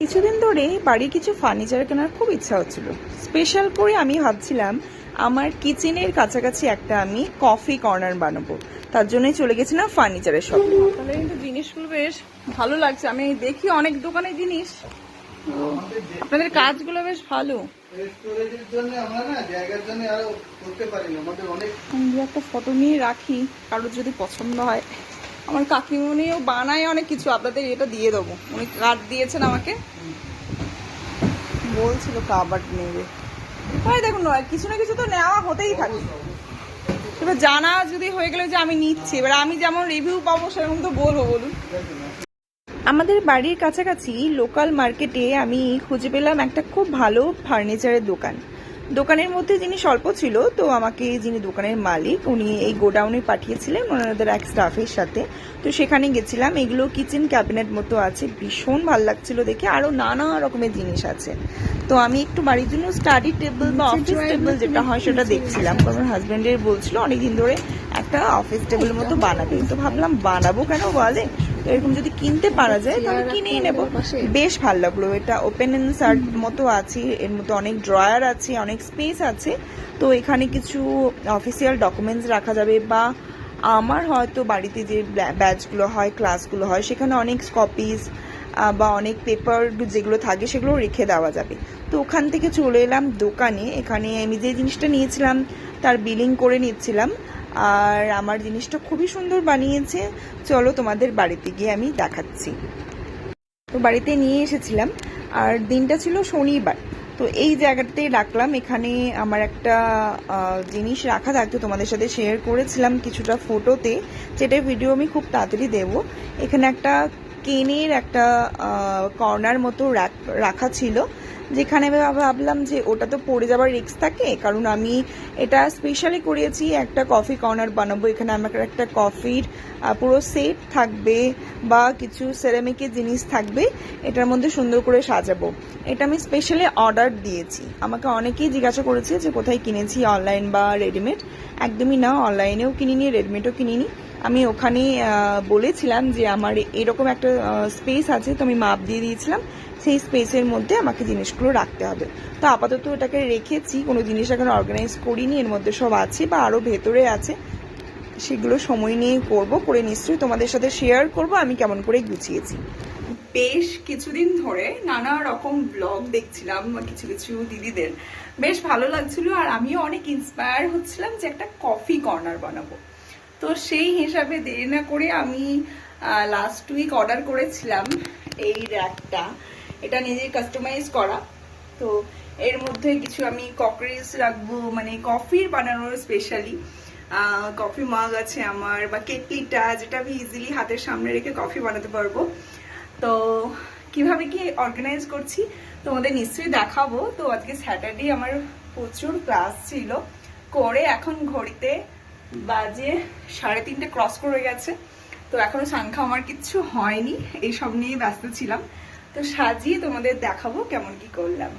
কিছুদিন ধরে বাড়ির কিছু ফার্নিচার কেনার খুব ইচ্ছা হচ্ছিল। স্পেশাল করে আমি ভাবছিলাম আমার কিচেনের কাছাকাছি একটা আমি কফি কর্নার বানাবো। তার জন্যই চলে গেছিলাম ফার্নিচারের শপে। তাহলে কিন্তু জিনিসগুলো বেশ ভালো লাগছে। আমি দেখি অনেক দোকানে জিনিস। আপনাদের কাজগুলো বেশ ভালো। স্টোরেজের জন্য আমরা না জায়গার জন্য আরও করতে পারি না আমাদের অনেক আমি দু একটা ফটো নিয়ে রাখি কারোর যদি পছন্দ হয়। আমার কাকিমণিও বানায় অনেক কিছু, আপনাদের এটা দিয়ে দেবো। উনি কার্ড দিয়েছেন আমাকে। বলছিল কাবার্ড নেবে। হয় দেখুন কিছু না কিছু তো নেওয়া হতেই থাকে। এবার জানা যদি হয়ে গেলে যে আমি নিচ্ছি, এবার আমি যেমন রিভিউ পাবো, সেরকম তো বলব, বলুন। আমাদের বাড়ির কাছাকাছি লোকাল মার্কেটে আমি খুঁজে পেলাম একটা খুব ভালো ফার্নিচারের দোকান। দোকানের মধ্যে যিনি অল্প ছিল তো আমাকে যিনি দোকানের মালিক উনি এই গোডাউনে পাঠিয়েছিলেন ওনাদের এক স্টাফের সাথে। তো সেখানে গেছিলাম। এগুলো কিচেন ক্যাবিনেট মতো আছে। ভীষণ ভালো লাগছিল দেখে। আরও নানা রকমের জিনিস আছে। তো আমি একটু বাড়ির জন্য স্টাডি টেবিল বা অফিস টেবিল যেটা হয় সেটা দেখছিলাম। কারণ হাজবেন্ডের বলছিল অনেকদিন ধরে একটা অফিস টেবিল মতো বানাবে। তো ভাবলাম বানাবো কেন বলে? তো এরকম যদি কিনতে পারা যায় তাহলে কিনেই নেব। বেশ ভালো লাগল। এটা ওপেন এন্ড সার্ট মতো আছে এর মধ্যে অনেক ড্রয়ার আছে অনেক স্পেস আছে। তো এখানে কিছু অফিসিয়াল ডকুমেন্টস রাখা যাবে বা আমার হয়তো বাড়িতে যে ব্যাচগুলো হয় ক্লাসগুলো হয় সেখানে অনেক কপিজ বা অনেক পেপার যেগুলো থাকে সেগুলো রেখে দেওয়া যাবে। তো ওখান থেকে চলে এলাম দোকানে। এখানে আমি যে জিনিসটা নিয়েছিলাম তার বিলিং করে নিচ্ছিলাম। আর আমার জিনিসটা খুবই সুন্দর বানিয়েছে। চলো তোমাদের বাড়িতে গিয়ে আমি দেখাচ্ছি। তো বাড়িতে নিয়ে এসেছিলাম। আর দিনটা ছিল শনিবার। তো এই জায়গাটাতেই রাখলাম। এখানে আমার একটা জিনিস রাখা থাকতো। তোমাদের সাথে শেয়ার করেছিলাম কিছুটা ফটোতে যেটা ভিডিও আমি খুব তাড়াতাড়ি দেব। এখানে একটা কেনের একটা কর্নার মতো রাখা ছিল। যেখানে ভাবলাম যে ওটা তো পড়ে যাবার রিস্ক থাকে, কারণ আমি এটা স্পেশালি করিয়েছি, একটা কফি কর্নার বানাবো, এখানে আমার একটা কফির পুরো সেট থাকবে বা কিছু সেরামিকের জিনিস থাকবে, এটার মধ্যে সুন্দর করে সাজাবো। এটা আমি স্পেশালি অর্ডার দিয়েছি। আমাকে অনেকেই জিজ্ঞাসা করেছে যে কোথায় কিনেছি অনলাইন বা রেডিমেড একদমই না অনলাইনেও কিনিনি রেডিমেডও কিনিনি। আমি ওখানে বলেছিলাম যে আমার এরকম একটা স্পেস আছে, তো আমি মাপ দিয়ে দিয়েছিলাম। সেই স্পেসের মধ্যে আমাকে জিনিসগুলো রাখতে হবে। তো আপাতত এটাকে রেখেছি, কোনো জিনিস এখন অর্গানাইজ করিনি, এর মধ্যে সব আছে বা আরও ভেতরে আছে। সেগুলো সময় নিয়ে করব, করে নিশ্চয়ই তোমাদের সাথে শেয়ার করব, আমি কেমন করে গুছিয়েছি। বেশ কিছুদিন ধরে নানা রকম ব্লগ দেখছিলাম, কিছু কিছু দিদিদের। বেশ ভালো লাগছিল আর আমিও অনেক ইন্সপায়ার হচ্ছিলাম যে একটা কফি কর্নার বানাবো। তো সেই হিসাবে দেরি না করে আমি লাস্ট উইক অর্ডার করেছিলাম এই র্যাকটা এটা নিজে কাস্টমাইজ করা। তো এর মধ্যে কিছু আমি ককরিজ রাখব মানে কফির বানানোর স্পেশালি কফি মাগ আছে আমার বা কেটলিটা যেটা আমি ইজিলি হাতের সামনে রেখে কফি বানাতে পারব। তো কীভাবে কি অর্গানাইজ করছি তোমাদের নিশ্চয়ই দেখাবো। তো আজকে স্যাটারডে আমার প্রচুর ক্লাস ছিল। করে এখন ঘড়িতে বাজে সাড়ে তিনটে ক্রস করে গেছে। তো এখনও সংখ্যা আমার কিচ্ছু হয়নি, এইসব নিয়ে ব্যস্ত ছিলাম। তো সাজিয়ে তোমাদের দেখাবো কেমন কি করলাম।